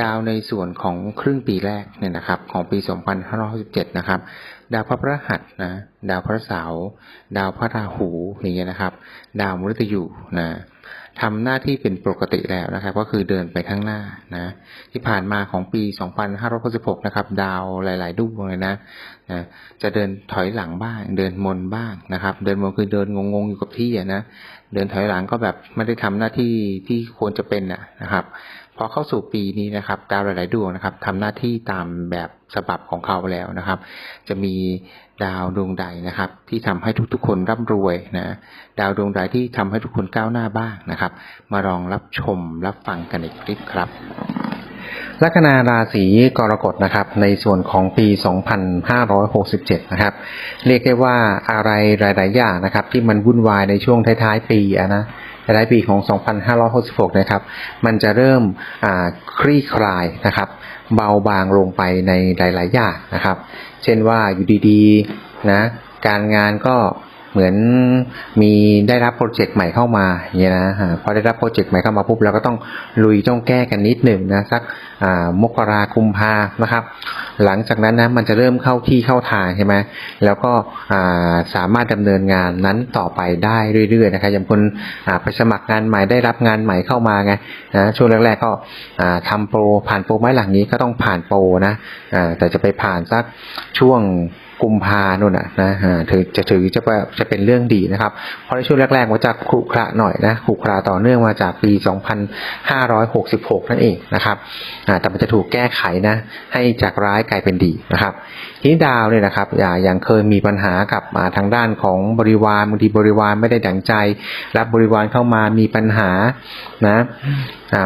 ดาวในส่วนของครึ่งปีแรกเนี่ยนะครับ ของปี 2567 นะครับ ดาวพระพฤหัสนะดาวพระเสาร์ดาวพระราหูอย่างเงี้ยนะครับ ดาวมฤตยูนะทำหน้าที่เป็นปกติแล้วนะครับ ก็คือเดินไปข้างหน้านะที่ผ่านมาของปี 2566 นะครับ ดาวหลายๆดวงเลยนะนะจะเดินถอยหลังบ้าง เดินมนบ้างนะครับ เดินมนคือเดินงงๆอยู่กับที่นะเดินถอยหลังก็แบบไม่ได้ทำหน้าที่ที่ควรจะเป็นนะครับ อเข้าสู่ปีนี้นะครับดาวหลาย ๆ ดวงนะครับทำหน้าที่ตามแบบฉบับของเขาแล้วนะครับ จะมีดาวดวงใดนะครับ ที่ทำให้ทุก ๆ คนร่ำรวยนะดาวดวงใดที่ทำให้ทุกคนก้าวหน้าบ้างนะครับ มาลองรับชมรับฟังกันในคลิปครับลัคนาราศีกรกฎนะครับ ในส่วนของปี 2567 นะครับ เรียกได้ว่าอะไรหลาย ๆ อย่างนะครับ ที่มันวุ่นวายในช่วงท้าย ๆ ปีอะนะ ท้ายปีของ 2566 นะครับ มันจะเริ่มคลี่คลายนะครับ เบาบางลงไปในหลาย ๆ อย่างนะครับ เช่นว่าอยู่ดีๆนะการงานก็เหมือนมีได้รับโปรเจกต์ใหม่เข้ามาอย่างเงี้ยนะพอได้รับโปรเจกต์ใหม่เข้ามาปุ๊บเราก็ต้องลุยต้องแก้กันนิดหนึ่งนะสักมกราคุมภานะครับ หลังจากนั้นนะมันจะเริ่มเข้าที่เข้าทางใช่ไหมแล้วก็สามารถดำเนินงานนั้นต่อไปได้เรื่อยๆนะครับอย่างคนไปสมัครงานใหม่ได้รับงานใหม่เข้ามาไงนะช่วงแรกๆก็ทำทำโปรผ่านโปรไม้หลังนี้ก็ต้องผ่านโปรนะแต่จะไปผ่านสักช่วง กุมภาโน่นน่ะนะฮะถือจะถือจะเป็นจะเป็นเรื่องดีนะครับเพราะในช่วงแรกๆมันจะขรุขระหน่อยนะขรุขระต่อเนื่องมาจากปี 2566 นั่นเองนะครับแต่มันจะถูกแก้ไขนะให้จากร้ายกลายเป็นดีนะครับทีนี้ดาวเนี่ยนะครับอย่าอย่างเคยมีปัญหากับทางด้านของบริวารบางทีบริวารไม่ได้ดังใจ รับบริวารเข้ามามีปัญหานะ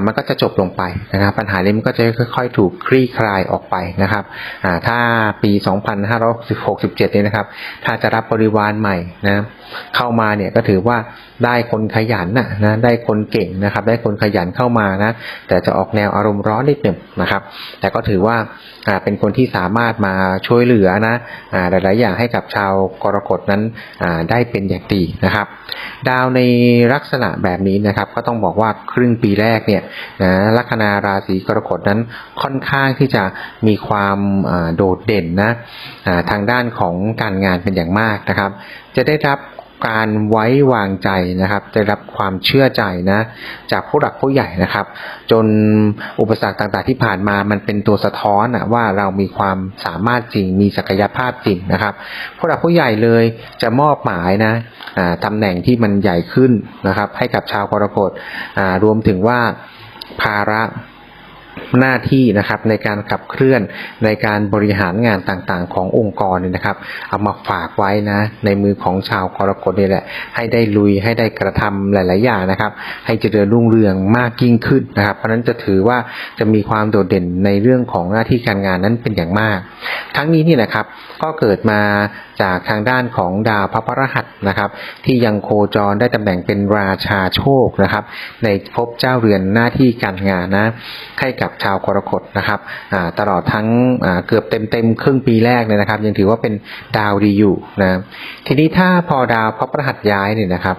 มันก็จะจบลงไปนะครับ ปัญหานี้มันก็จะค่อยๆ ถูกคลี่คลายออกไปนะครับอ่าถ้าปี 2567เนี่ยนะครับ ถ้าจะรับบริวารใหม่นะเข้ามาเนี่ยก็ถือว่าได้คนขยันนะนะได้คนเก่งนะครับ ได้คนขยันเข้ามานะแต่จะออกแนวอารมณ์ร้อนนิดหนึ่งนะครับ แต่ก็ถือว่าเป็นคนที่สามารถมาช่วยเหลือนะหลายๆอย่างให้กับชาวกรกฎนั้นได้เป็นอย่างดีนะครับ ดาวในลักษณะแบบนี้นะครับ ก็ต้องบอกว่าครึ่งปีแรกเนี่ยนะลัคนาราศีกรกฎนั้นค่อนข้างที่จะมีความโดดเด่นนะทางด้านของการงานเป็นอย่างมากนะครับ จะได้รับ การไว้วางใจนะครับ ได้รับความเชื่อใจนะ จากผู้หลักผู้ใหญ่นะครับ จนอุปสรรคต่างๆที่ผ่านมามันเป็นตัวสะท้อนอะว่าเรามีความสามารถจริง มีศักยภาพจริงนะครับ ผู้หลักผู้ใหญ่เลยจะมอบหมายนะตำแหน่งที่มันใหญ่ขึ้นนะครับ ให้กับชาวกรกฎรวมถึงว่าภาระ หน้าที่นะครับในการขับเคลื่อนในการบริหารงานต่างๆ ขององค์กรเนี่ยนะครับ เอามาฝากไว้นะ ในมือของชาวกรกฎนี่แหละ ให้ได้ลุยให้ได้กระทำหลาย ๆ อย่างนะครับ ให้เจริญรุ่งเรืองมากยิ่งขึ้นนะครับ เพราะฉะนั้นจะถือว่าจะมีความโดดเด่นในเรื่องของหน้าที่การงานนั้นเป็นอย่างมาก ทั้งนี้นี่นะครับ ก็เกิดมา จากทางด้านของดาวพระพรหัสนะครับ ที่ยังโคจรได้ตำแหน่งเป็นราชาโชคนะครับ ในภพเจ้าเรือนหน้าที่การงานนะให้กับชาวกรกฎนะครับตลอดทั้งเกือบเต็มเต็มๆครึ่งปีแรกเนี่ยนะครับ ยังถือว่าเป็นดาวดีอยู่นะทีนี้ถ้าพอดาวพระพรหัสย้ายเนี่ยนะครับ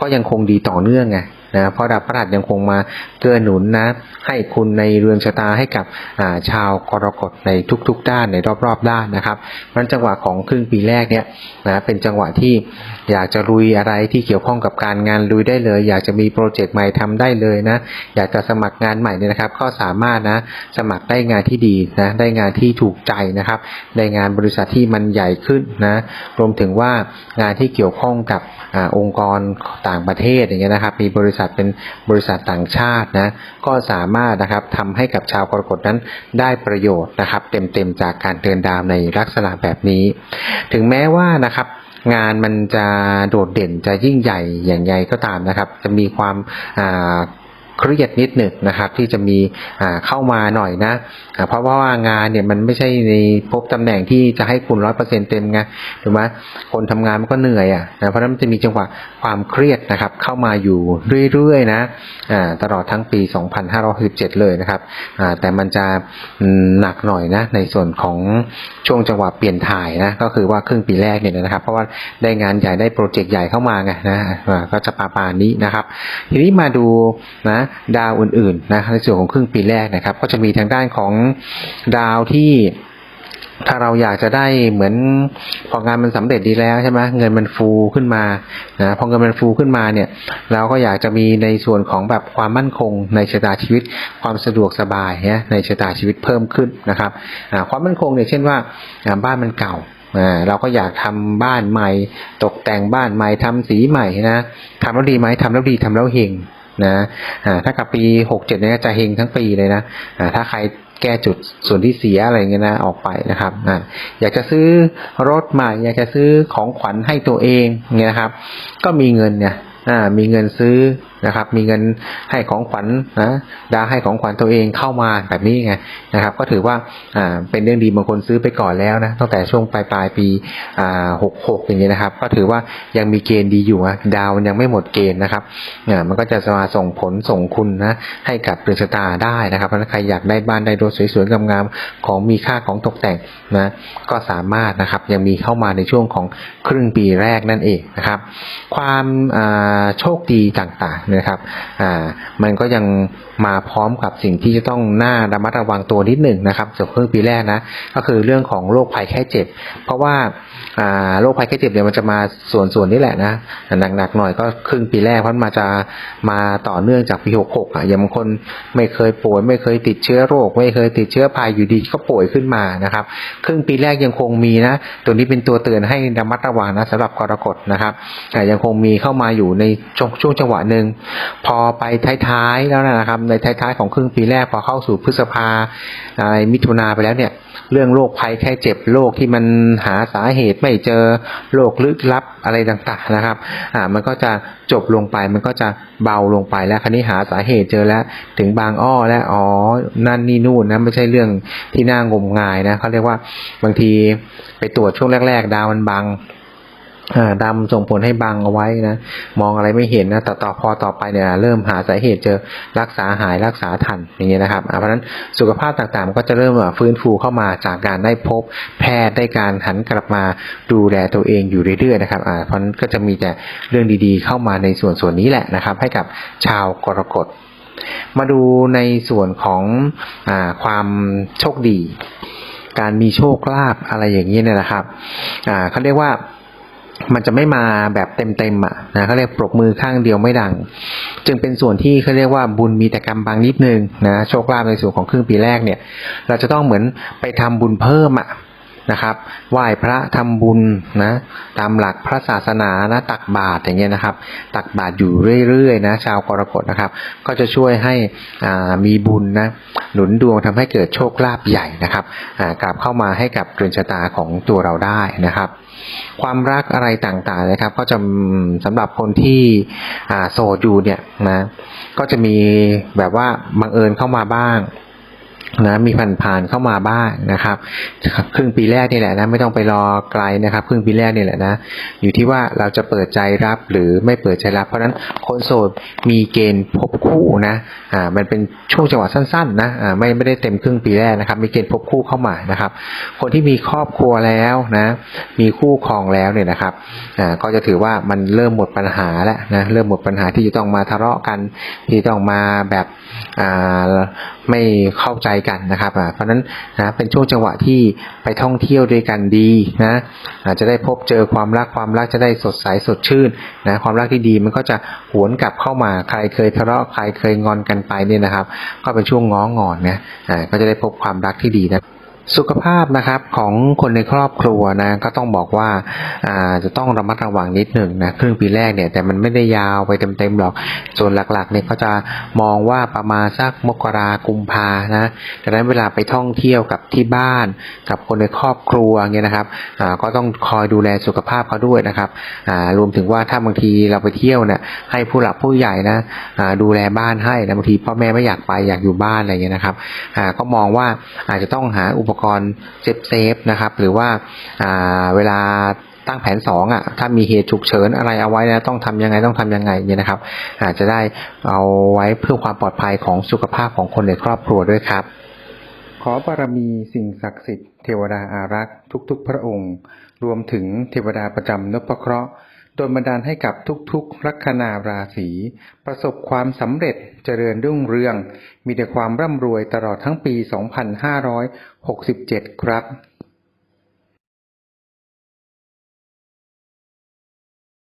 ก็ยังคงดีต่อเนื่องไงนะเพราะดาวพระหัสยังคงมาเกื้อหนุนนะ ให้คุณในเรือนชะตาให้กับชาวกรกฎในทุก ๆ ด้านในรอบๆ ด้านนะครับเพราะฉะนั้นจังหวะของครึ่งปีแรกเนี่ยนะเป็นจังหวะที่อยากจะลุยอะไรที่เกี่ยวข้องกับการงานลุยได้เลย อยากจะมีโปรเจกต์ใหม่ทำได้เลยนะ อยากจะสมัครงานใหม่เนี่ยนะครับ ก็สามารถนะสมัครได้งานที่ดีนะได้งานที่ถูกใจนะครับได้งานบริษัทที่มันใหญ่ขึ้นนะรวมถึงว่างานที่เกี่ยวข้องกับอองค์กรต่างประเทศอย่างเงี้ยนะครับ มีบริษัทเป็นบริษัทต่างชาตินะก็สามารถนะครับทำให้กับชาวกรกฎนั้นได้ประโยชน์นะครับ เต็มๆจากการเดินดาวในลักษณะแบบนี้ ถึงแม้ว่านะครับงานมันจะโดดเด่นจะยิ่งใหญ่อย่างไรก็ตามนะครับ จะมีความอ่า เครียดนิดหนึ่งนะครับ ที่จะมีเข้ามาหน่อยนะอ่าเพราะว่างานเนี่ยมันไม่ใช่ในพบตำแหน่งที่จะให้คุณร้อยเปอร์เซ็นเต็มไงถูกไหมคนทำงานมันก็เหนื่อยอะนะเพราะนั้นมันจะมีจังหวะความเครียดนะครับ เข้ามาอยู่เรื่อยๆนะตลอดทั้งปี 2567 เลยนะครับแต่มันจะหนักหน่อยนะในส่วนของช่วงจังหวะเปลี่ยนถ่ายนะก็คือว่าครึ่งปีแรกเนี่ยนะครับ เพราะว่าได้งานใหญ่ได้โปรเจกต์ใหญ่เข้ามาไงนะก็จะปาปานนี้นะครับ ทีนี้มาดูนะดาวอื่นๆนะในส่วนของครึ่งปีแรกนะครับ ก็จะมีทางด้านของดาวที่ถ้าเราอยากจะได้เหมือนพองานมันสำเร็จดีแล้วใช่ไหมเงินมันฟูขึ้นมานะพอเงินมันฟูขึ้นมาเนี่ย เราก็อยากจะมีในส่วนของแบบความมั่นคงในชะตาชีวิต ความสะดวกสบายเนี่ยในชะตาชีวิตเพิ่มขึ้นนะครับความมั่นคงเนี่ยเช่นว่าอ่าบ้านมันเก่าอ่าเราก็อยากทำบ้านใหม่ ตกแต่งบ้านใหม่ทำสีใหม่นะทำแล้วดีไหมทำแล้วดีทำแล้วเฮง นะถ้ากับปีหกเจ็ดเนี่ยจะเฮงทั้งปีเลยนะถ้าใครแก้จุดส่วนที่เสียอะไรเงี้ยนะออกไปนะครับออยากจะซื้อรถใหม่ อยากจะซื้อของขวัญให้ตัวเองเงี้ยนะครับ ก็มีเงินเนี่ย มีเงินซื้อนะครับ มีเงินให้ของขวัญนะดาให้ของขวัญตัวเองเข้ามาแบบนี้ไงนะครับ ก็ถือว่าอ่าเป็นเรื่องดีบางคนซื้อไปก่อนแล้วนะตั้งแต่ช่วงปลายปลายปีอ่าหกหกอย่างเงี้ยนะครับ ก็ถือว่ายังมีเกณฑ์ดีอยู่นะดาวมันยังไม่หมดเกณฑ์นะครับอ่ามันก็จะมาส่งผลส่งคุณนะให้กับเรือนชะตาได้นะครับเพราะใครอยากได้บ้านได้รถสวยๆงามๆของมีค่าของตกแต่งนะก็สามารถนะครับยังมีเข้ามาในช่วงของครึ่งปีแรกนั่นเองนะครับ ความอ่าโชคดีต่างๆนะครับอ่ามันก็ยังมาพร้อมกับสิ่งที่จะต้องหน่าระมัดระวังตัวนิดหนึ่งนะครับสำหรับครึ่งปีแรกนะก็คือเรื่องของโรคภัยแค่เจ็บ เพราะว่าอ่าโรคภัยแค่เจ็บเนี่ยมันจะมาส่วนส่วนนี้แหละนะหนักๆหน่อยก็ครึ่งปีแรกเพราะมันมาจะมาต่อเนื่องจากปีหกหกอะอย่างบางคนไม่เคยป่วยไม่เคยติดเชื้อโรค ไม่เคยติดเชื้อภัยอยู่ดีก็ป่วยขึ้นมานะครับ ครึ่งปีแรกยังคงมีนะตัวนี้เป็นตัวเตือนให้ระมัดระวังนะสำหรับกรกฎนะครับอ่ยังคงมีเข้ามาอยู่ในช่วงช่วงจังหวะหนึ่งพอไปท้ายๆแล้วนะครับ ในท้ายๆของครึ่งปีแรกพอเข้าสู่พฤษภามิถุนาไปแล้วเนี่ย เรื่องโรคภัยแค่เจ็บโรคที่มันหาสาเหตุไม่เจอโรคลึกลับอะไรต่างๆนะครับอ่ามันก็จะจบลงไปมันก็จะเบาลงไปแล้วคราวนี้หาสาเหตุเจอแล้ว ถึงบางอ้อแล้วอ๋อนั่นนี่นู่นนะไม่ใช่เรื่องที่น่างมงายนะเขาเรียกว่าบางทีไปตรวจช่วงแรก ๆ ดาวมันบัง ดำส่งผลให้บังเอาไว้นะมองอะไรไม่เห็นนะแต่ต่อพอต่อไปเนี่ยเริ่มหาสาเหตุเจอรักษาหายรักษาทันอย่างเงี้ยนะครับเพราะฉะนั้นสุขภาพต่างๆมันก็จะเริ่มฟื้นฟูเข้ามาจากการได้พบแพทย์ได้การหันกลับมาดูแลตัวเองอยู่เรื่อยๆนะครับเพราะฉะนั้นก็จะมีแต่เรื่องดีๆ เข้ามาในส่วนส่วนนี้แหละนะครับ ให้กับชาวกรกฎมาดูในส่วนของอความโชคดี การมีโชคลาภอะไรอย่างนี้เนี่ยนะครับเขาเรียกว่า มันจะไม่มาแบบเต็มๆอะนะเขาเรียกปรบมือข้างเดียวไม่ดัง จึงเป็นส่วนที่เขาเรียกว่าบุญมีแต่กรรมบางนิดนึงนะโชคลาภในส่วนของครึ่งปีแรกเนี่ย เราจะต้องเหมือนไปทำบุญเพิ่มอะ นะครับไหว้พระทำบุญนะตามหลักพระศาสนานะตักบาตรอย่างเงี้ยนะครับ ตักบาตรอยู่เรื่อยๆนะชาวกรกฎนะครับ ก็จะช่วยให้อ่ามีบุญนะหนุนดวงทำให้เกิดโชคลาภใหญ่นะครับอ่ากลับเข้ามาให้กับเรือนชะตาของตัวเราได้นะครับ ความรักอะไรต่างๆนะครับ ก็จะสำหรับคนที่อ่าโสดอยู่เนี่ยนะก็จะมีแบบว่าบังเอิญเข้ามาบ้าง นะมีผ่านๆเข้ามาบ้างนะครับครึ่งปีแรกนี่แหละนะไม่ต้องไปรอไกลนะครับครึ่งปีแรกนี่แหละนะอยู่ที่ว่าเราจะเปิดใจรับหรือไม่เปิดใจรับ เพราะฉะนั้นคนโสดมีเกณฑ์พบคู่นะอ่ามันเป็นช่วงจังหวะสั้นๆนะอ่าไม่ไม่ได้เต็มครึ่งปีแรกนะครับ มีเกณฑ์พบคู่เข้ามานะครับ คนที่มีครอบครัวแล้วนะมีคู่ครองแล้วเนี่ยนะครับอ่าก็จะถือว่ามันเริ่มหมดปัญหาแล้วนะเริ่มหมดปัญหาที่จะต้องมาทะเลาะกันที่ต้องมาแบบอ่า ไม่เข้าใจกันนะครับอ่าเพราะนั้นนะเป็นช่วงจังหวะที่ไปท่องเที่ยวด้วยกันดีนะอาจจะได้พบเจอความรักความรักจะได้สดใสสดชื่นนะความรักที่ดีมันก็จะหวนกลับเข้ามาใครเคยทะเลาะใครเคยงอนกันไปเนี่ยนะครับ ก็เป็นช่วงง้องอนนะอ่าก็จะได้พบความรักที่ดีนะ สุขภาพนะครับของคนในครอบครัวนะก็ต้องบอกว่าอาจะต้องระมัดระวังนิดหนึ่งนะครึ่งปีแรกเนี่ยแต่มันไม่ได้ยาวไปเต็มๆหรอกส่วนหลักๆเนี่ยเขาจะมองว่าประมาณสักมกรากุมภานะดังนั้นเวลาไปท่องเที่ยวกับที่บ้าน กับคนในครอบครัวเงี้ยนะครับก็ต้องคอยดูแลสุขภาพเขาด้วยนะครับรวมถึงว่าถ้าบางทีเราไปเที่ยวเนี่ยให้ผู้หลักผู้ใหญ่นะดูแลบ้านให้นะบางทีพ่อแม่ไม่อยากไปอยากอยู่บ้านอะไรเงี้ยนะครับก็มองว่าอาจจะต้องหาอุปกรณ์เซฟเซฟๆนะครับ หรือว่าเวลาตั้งแผนสองอะถ้ามีเหตุฉุกเฉินอะไรเอาไว้นะต้องทำยังไงต้องทำยังไงเนี่ยนะครับอาจจะได้เอาไว้เพื่อความปลอดภัยของสุขภาพของคนในครอบครัวด้วยครับ ขอบารมีสิ่งศักดิ์สิทธิ์เทวดาอารักษ์ทุกๆ พระองค์ รวมถึงเทวดาประจำนพเคราะห์ โดนบันดาลให้กับทุกๆ ลัคนาราศีประสบความสำเร็จเจริญรุ่งเรือง มีแต่ความร่ำรวยตลอดทั้งปี 2567 ครับ